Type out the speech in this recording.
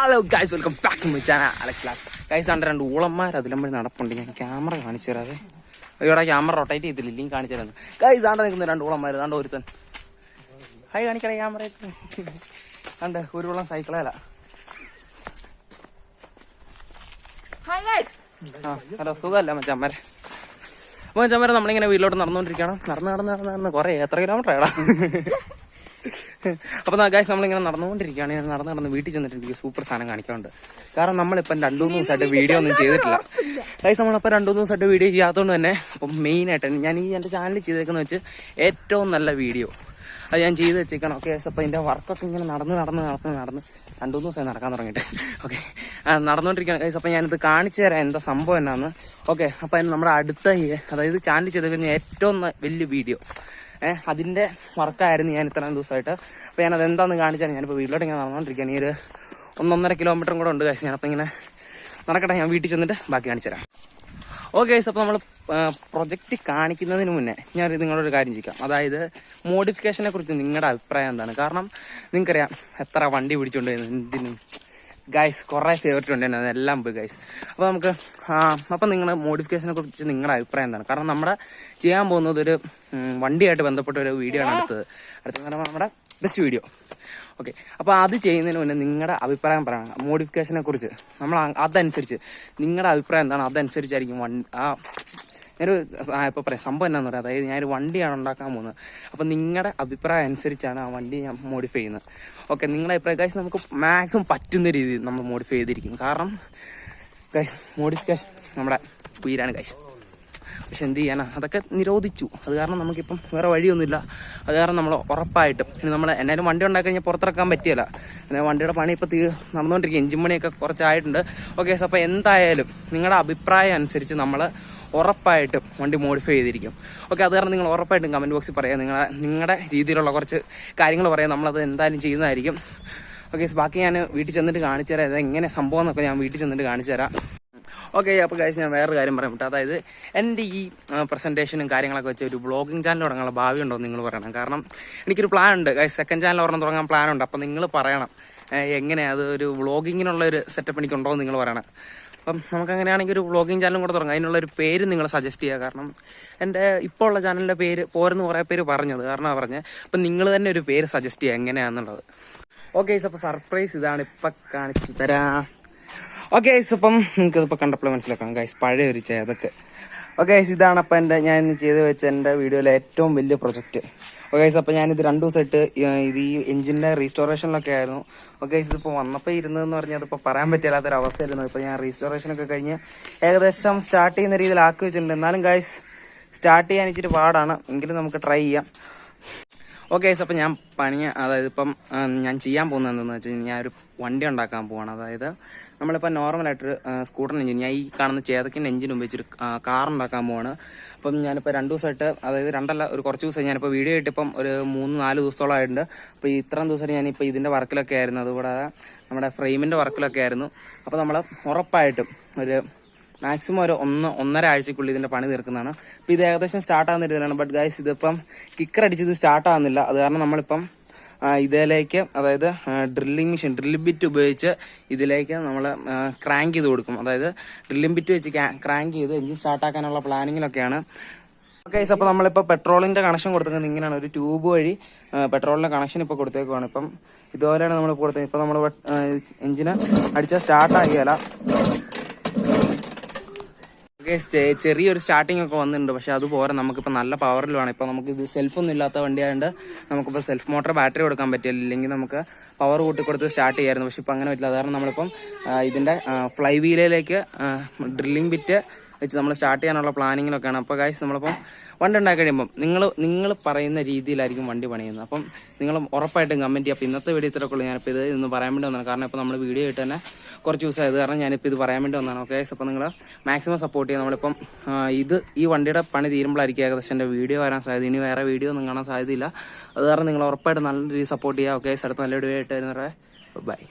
Hello guys welcome back to my channel Alex lab guys കണ്ട രണ്ട് ഊളന്മാർ അതിലമ്പഴി നടപ്പുണ്ട്. ഞാൻ camera കാണിച്ചു തരാതെ ഇവിടെ ക്യാമറ റൊട്ടേറ്റ് ചെയ്തില്ല. ഇല്ലെങ്കിൽ കാണിച്ചു തരാം. ഗൈസ് ആണ്ട് നിൽക്കുന്ന രണ്ട് ഊളന്മാർ ആണ്ട് ഒരുത്തൻ. ഹൈ കാണിക്കണേ ക്യാമറ കണ്ട് ഒരു ഊളം സൈക്കിളല്ല ആ ഹലോ സുഖമല്ല മച്ചമ്മരെ അപ്പോൾ മച്ചമ്മരെ നമ്മളിങ്ങനെ വീട്ടിലോട്ട് നടന്നുകൊണ്ടിരിക്കുകയാണ്. നടന്ന് നടന്ന് നടന്ന് നടന്ന് കുറേ എത്ര കിലോമീറ്റർ ആടാ അപ്പോൾ ഗായ്സ് നമ്മളിങ്ങനെ നടന്നുകൊണ്ടിരിക്കുകയാണ്. ഞാൻ നടന്ന് നടന്ന് വീട്ടിൽ ചെന്നിട്ട് എനിക്ക് സൂപ്പർ സാധനം കാണിക്കാറുണ്ട് കാരണം നമ്മളിപ്പം രണ്ടു മൂന്ന് ദിവസമായിട്ട് വീഡിയോ ഒന്നും ചെയ്തിട്ടില്ല. ഗൈസ് നമ്മളിപ്പോൾ രണ്ടു മൂന്ന് ദിവസമായിട്ട് വീഡിയോ ചെയ്യാത്തതുകൊണ്ട് തന്നെ അപ്പം മെയിനായിട്ട് ഞാൻ ഈ എന്റെ ചാനൽ ചെയ്തേക്കുന്ന വെച്ച് ഏറ്റവും നല്ല വീഡിയോ അത് ഞാൻ ചെയ്ത് വെച്ചേക്കണം. ഓക്കെ അപ്പോൾ ഇതിന്റെ വർക്കൊക്കെ ഇങ്ങനെ നടന്ന് നടന്ന് നടന്ന് നടന്ന് രണ്ടു മൂന്ന് ദിവസമായി നടക്കാൻ തുടങ്ങിയിട്ട്. ഓക്കെ നടന്നുകൊണ്ടിരിക്കുകയാണ്. ഗൈസ് അപ്പോൾ ഞാനിത് കാണിച്ചു തരാം എന്താ സംഭവം എന്നാന്ന് ഓക്കെ അപ്പോൾ അതിന് നമ്മുടെ അടുത്ത അതായത് ചാനൽ ചെയ്തേക്കുന്ന ഏറ്റവും വലിയ വീഡിയോ ഏഹ് അതിന്റെ വർക്കായിരുന്നു ഞാൻ ഇത്രയും ദിവസമായിട്ട്. അപ്പോൾ ഞാനത് എന്താണെന്ന് കാണിച്ചാൽ ഞാനിപ്പോൾ വീട്ടിലോട്ട് ഇങ്ങനെ നടന്നുകൊണ്ടിരിക്കുകയാണ്. ഈ ഒരു ഒന്നൊന്നര കിലോമീറ്ററും കൂടെ ഉണ്ട് കാശ് ഞാനപ്പോൾ ഇങ്ങനെ നടക്കട്ടെ ഞാൻ വീട്ടിൽ ചെന്നിട്ട് ബാക്കി കാണിച്ചു തരാം. ഓക്കെ അപ്പോൾ നമ്മൾ പ്രൊജക്റ്റ് കാണിക്കുന്നതിന് മുന്നേ ഞാൻ നിങ്ങളൊരു കാര്യം ചോദിക്കാം. അതായത് മോഡിഫിക്കേഷനെ കുറിച്ച് നിങ്ങളുടെ അഭിപ്രായം എന്താണ്? കാരണം നിങ്ങൾക്കറിയാം എത്ര വണ്ടി പിടിച്ചുകൊണ്ട് എന്തിനും ഗൈസ് കുറേ ഫേവറേറ്റ് ഉണ്ട് അതെല്ലാം പോയി ഗൈസ് അപ്പോൾ നമുക്ക് ആ, അപ്പം നിങ്ങളുടെ മോഡിഫിക്കേഷനെ കുറിച്ച് നിങ്ങളുടെ അഭിപ്രായം എന്താണ്? കാരണം നമ്മുടെ ചെയ്യാൻ പോകുന്നത് ഒരു വണ്ടിയായിട്ട് ബന്ധപ്പെട്ട ഒരു വീഡിയോ ആണ് അടുത്തത്. അടുത്തത് പറയുമ്പോൾ നമ്മുടെ ബെസ്റ്റ് വീഡിയോ ഓക്കെ അപ്പോൾ അത് ചെയ്യുന്നതിന് മുന്നേ നിങ്ങളുടെ അഭിപ്രായം പറയണം. മോഡിഫിക്കേഷനെ കുറിച്ച്. നമ്മൾ അതനുസരിച്ച്. നിങ്ങളുടെ അഭിപ്രായം എന്താണ്? അതനുസരിച്ചായിരിക്കും വൺ ആ ഞാനൊരു ഇപ്പോൾ പറയാം സംഭവം എന്നാന്ന് പറയാം അതായത് ഞാനൊരു വണ്ടിയാണ് ഉണ്ടാക്കാൻ പോകുന്നത്. അപ്പോൾ നിങ്ങളുടെ അഭിപ്രായം അനുസരിച്ചാണ് ആ വണ്ടി ഞാൻ മോഡിഫൈ ചെയ്യുന്നത്. ഓക്കെ നിങ്ങളുടെ അഭിപ്രായം നമുക്ക് മാക്സിമം പറ്റുന്ന രീതിയിൽ നമ്മൾ മോഡിഫൈ ചെയ്തിരിക്കും കാരണം കാശ് മോഡിഫിക്കേഷൻ നമ്മുടെ ഉയരാണ് കാശ് പക്ഷെ എന്ത് ചെയ്യാനാ അതൊക്കെ നിരോധിച്ചു. അത് കാരണം നമുക്കിപ്പം വേറെ വഴിയൊന്നുമില്ല. അത് കാരണം നമ്മൾ ഉറപ്പായിട്ടും ഇനി നമ്മൾ എന്നാലും വണ്ടി ഉണ്ടാക്കി കഴിഞ്ഞാൽ പുറത്തിറക്കാൻ പറ്റിയല്ല എന്നാൽ വണ്ടിയുടെ പണി ഇപ്പോൾ തീ നടന്നുകൊണ്ടിരിക്കും എഞ്ചിൻ പണിയൊക്കെ കുറച്ചായിട്ടുണ്ട്. ഓക്കെ അപ്പോൾ എന്തായാലും നിങ്ങളുടെ അഭിപ്രായം അനുസരിച്ച് നമ്മൾ ഉറപ്പായിട്ടും വണ്ടി മോഡിഫൈ ചെയ്തിരിക്കും. ഓക്കെ അത് കാരണം നിങ്ങൾ ഉറപ്പായിട്ടും കമന്റ് ബോക്സിൽ പറയാം. നിങ്ങളെ നിങ്ങളുടെ രീതിയിലുള്ള കുറച്ച് കാര്യങ്ങൾ പറയാം. നമ്മളത് എന്തായാലും ചെയ്യുന്നതായിരിക്കും. ഓക്കെ ബാക്കി ഞാൻ വീട്ടിൽ ചെന്നിട്ട് കാണിച്ചു തരാം. എങ്ങനെ സംഭവം എന്നൊക്കെ ഞാൻ വീട്ടിൽ ചെന്നിട്ട് കാണിച്ചു തരാം. ഓക്കെ അപ്പോൾ കഴിച്ച് ഞാൻ വേറൊരു കാര്യം പറയാൻ പറ്റും അതായത് എന്റെ ഈ പ്രസന്റേഷനും കാര്യങ്ങളൊക്കെ വെച്ച് ഒരു ബ്ലോഗിങ് ചാനൽ തുടങ്ങാനുള്ള ഭാവി ഉണ്ടോ നിങ്ങൾ പറയണം. കാരണം എനിക്കൊരു പ്ലാൻ ഉണ്ട്. സെക്കൻഡ് ചാനൽ ഒരെണ്ണം തുടങ്ങാൻ പ്ലാൻ ഉണ്ട്. അപ്പോൾ നിങ്ങൾ പറയണം. എങ്ങനെ അത് ഒരു വ്ളോഗിങ്ങിനുള്ള ഒരു സെറ്റപ്പ് എനിക്കുണ്ടോ എന്ന് നിങ്ങൾ പറയണം. അപ്പം നമുക്ക് അങ്ങനെയാണെങ്കിൽ ഒരു വ്ളോഗിങ് ചാനലും കൂടെ തുടങ്ങാം. അതിനുള്ള ഒരു പേര് നിങ്ങൾ സജസ്റ്റ് ചെയ്യുക കാരണം എന്റെ ഇപ്പോൾ ഉള്ള ചാനലിന്റെ പേര് പോരെന്ന് കുറേ പേര് പറഞ്ഞത്. കാരണം പറഞ്ഞത് അപ്പം നിങ്ങൾ തന്നെ ഒരു പേര് സജസ്റ്റ് ചെയ്യുക എങ്ങനെയാണെന്നുള്ളത് ഓക്കെ അപ്പോൾ സർപ്രൈസ് ഇതാണ് ഇപ്പം കാണിച്ചു തരാം. ഓക്കെ അപ്പം നിങ്ങൾക്ക് ഇതിപ്പോൾ കണ്ടപ്പോൾ മനസ്സിലാക്കാം. ഗൈസ് പഴയ ഒരു ചേതൊക്കെ. ഓക്കെ ഗൈസ് ഇതാണ് അപ്പം എന്റെ ഞാൻ ഇന്ന് ചെയ്ത് വെച്ച എന്റെ വീഡിയോയിലെ ഏറ്റവും വലിയ പ്രൊജക്റ്റ്. ഓക്കെ ഗൈസ് അപ്പം ഞാനിത് രണ്ട് ദിവസമായിട്ട് ഇത് ഈ എഞ്ചിന്റെ റീസ്റ്റോറേഷനിലൊക്കെ ആയിരുന്നു. ഓക്കെ ഗൈസ് ഇതിപ്പോൾ വന്നപ്പോൾ ഇരുന്നതെന്ന് പറഞ്ഞാൽ അതിപ്പോൾ പറയാൻ പറ്റില്ലാത്തൊരു അവസ്ഥയായിരുന്നു. ഇപ്പോൾ ഞാൻ റീസ്റ്റോറേഷനൊക്കെ കഴിഞ്ഞ് ഏകദേശം സ്റ്റാർട്ട് ചെയ്യുന്ന രീതിയിൽ ആക്കി വെച്ചിട്ടുണ്ട്. എന്നാലും ഗൈസ് സ്റ്റാർട്ട് ചെയ്യാൻ ഇച്ചിരി പാടാണ്. എങ്കിലും നമുക്ക് ട്രൈ ചെയ്യാം. ഓക്കെ ഗൈസ് അപ്പം ഞാൻ പണി അതായത് ഇപ്പം ഞാൻ ചെയ്യാൻ പോകുന്നത് എന്താണെന്ന് വെച്ച് കഴിഞ്ഞാൽ ഞാൻ ഒരു വണ്ടി ഉണ്ടാക്കാൻ പോവാണ്. അതായത് നമ്മളിപ്പോൾ നോർമലായിട്ടൊരു സ്കൂട്ടർ എഞ്ചിൻ ഞാൻ ഈ കാണുന്ന ചേതക്കിന്റെ എഞ്ചിൻ ഉപയോഗിച്ചൊരു കാർ ഉണ്ടാക്കാൻ പോവാണ്. അപ്പം ഞാനിപ്പോൾ രണ്ട് ദിവസമായിട്ട് അതായത് രണ്ടല്ല ഒരു കുറച്ച് ദിവസമായി ഞാനിപ്പോൾ വീഡിയോ ഇട്ടിപ്പം ഒരു മൂന്ന് നാല് ദിവസത്തോളം ആയിട്ടുണ്ട്. അപ്പോൾ ഇത്രയും ദിവസമായിട്ട് ഞാനിപ്പോൾ ഇതിന്റെ വർക്കിലൊക്കെ ആയിരുന്നു. അതുകൂടാതെ നമ്മുടെ ഫ്രെയിമിന്റെ വർക്കിലൊക്കെ ആയിരുന്നു. അപ്പോൾ നമ്മൾ ഉറപ്പായിട്ടും ഒരു മാക്സിമം ഒരു ഒന്ന് ഒന്നര ആഴ്ചക്കുള്ളിൽ ഇതിന്റെ പണി തീർക്കുന്നതാണ്. അപ്പോൾ ഇത് ഏകദേശം സ്റ്റാർട്ട് ആവുന്ന രീതിയിലാണ്. ബട്ട് ഗൈസ് ഇതിപ്പം കിക്കർ അടിച്ചത് സ്റ്റാർട്ട് ആകുന്നില്ല അത് കാരണം നമ്മളിപ്പം ഇതിലേക്ക് അതായത് ഡ്രില്ലിംഗ് മെഷീൻ ഡ്രിൽ ബിറ്റ് ഉപയോഗിച്ച് ഇതിലേക്ക് നമ്മൾ ക്രാങ്ക് ചെയ്ത് കൊടുക്കും. അതായത് ഡ്രില്ലിംഗ് ബിറ്റ് വെച്ച് ക്രാങ്ക് ചെയ്ത് എഞ്ചിൻ സ്റ്റാർട്ട് ആക്കാനുള്ള പ്ലാനിങ്ങിലൊക്കെയാണ് ഗൈസ് അപ്പോൾ നമ്മളിപ്പോൾ പെട്രോളിന്റെ കണക്ഷൻ കൊടുത്തേക്കുന്നത് ഇങ്ങനെയാണ്. ഒരു ട്യൂബ് വഴി പെട്രോളിന്റെ കണക്ഷൻ ഇപ്പോൾ കൊടുത്തേക്കുവാണ്. ഇപ്പം ഇതുപോലെയാണ് നമ്മൾ കൊടുത്തത് ഇപ്പം നമ്മൾ എഞ്ചിന് അടിച്ചാൽ സ്റ്റാർട്ട് ആകിയല്ല ഓക്കെ ചെറിയൊരു സ്റ്റാർട്ടിംഗ് ഒക്കെ വന്നിട്ടുണ്ട്. പക്ഷെ അത് പോരാ. നമുക്കിപ്പോൾ നല്ല പവറിൽ വേണം. ഇപ്പോൾ നമുക്ക് ഇത് സെൽഫൊന്നും ഇല്ലാത്ത വണ്ടിയായതുകൊണ്ട് നമുക്കിപ്പോൾ സെൽഫ് മോട്ടർ ബാറ്ററി കൊടുക്കാൻ പറ്റില്ല. ഇല്ലെങ്കിൽ നമുക്ക് പവർ കൂട്ടി കൊടുത്ത് സ്റ്റാർട്ട് ചെയ്യായിരുന്നു. പക്ഷെ ഇപ്പോൾ അങ്ങനെ പറ്റില്ല. കാരണം നമ്മളിപ്പം ഇതിന്റെ ഫ്ലൈ വീലിലേക്ക് ഡ്രില്ലിംഗ് ബിറ്റ് വെച്ച് നമ്മൾ സ്റ്റാർട്ട് ചെയ്യാനുള്ള പ്ലാനിങ്ങിലൊക്കെയാണ് അപ്പോൾ ഗൈസ് നമ്മളിപ്പം വണ്ടി ഉണ്ടാക്കി കഴിയുമ്പം നിങ്ങൾ നിങ്ങൾ പറയുന്ന രീതിയിലായിരിക്കും വണ്ടി പണിയുന്നത്. അപ്പം നിങ്ങൾ ഉറപ്പായിട്ടും കമന്റ് ചെയ്യുക. അപ്പോൾ ഇന്നത്തെ വീഡിയോ ഇത്രയൊക്കെ ഉള്ളൂ ഞാനിപ്പോൾ ഇത് ഇന്ന് പറയാൻ വേണ്ടി വന്നതാണ്. കാരണം ഇപ്പോൾ നമ്മൾ വീഡിയോ ആയിട്ട് തന്നെ കുറച്ച് ദിവസമായത് കാരണം ഞാനിപ്പോൾ ഇത് പറയാൻ വേണ്ടി വന്നതാണ്. ഓക്കെ അപ്പോൾ നിങ്ങൾ മാക്സിമം സപ്പോർട്ട് ചെയ്യുക. നമ്മളിപ്പം ഇത് ഈ വണ്ടിയുടെ പണി തീരുമ്പോഴായിരിക്കും ഏകദേശം എന്റെ വീഡിയോ വരാൻ സാധ്യത. ഇനി വേറെ വീഡിയോ ഒന്നും കാണാൻ സാധ്യതയില്ല. അത് കാരണം നിങ്ങൾ ഉറപ്പായിട്ട് നല്ല രീതിയിൽ സപ്പോർട്ട് ചെയ്യുക. ഓക്കെ അടുത്ത നല്ല വീഡിയോ ആയിട്ട് വരുന്നവരെ ബൈ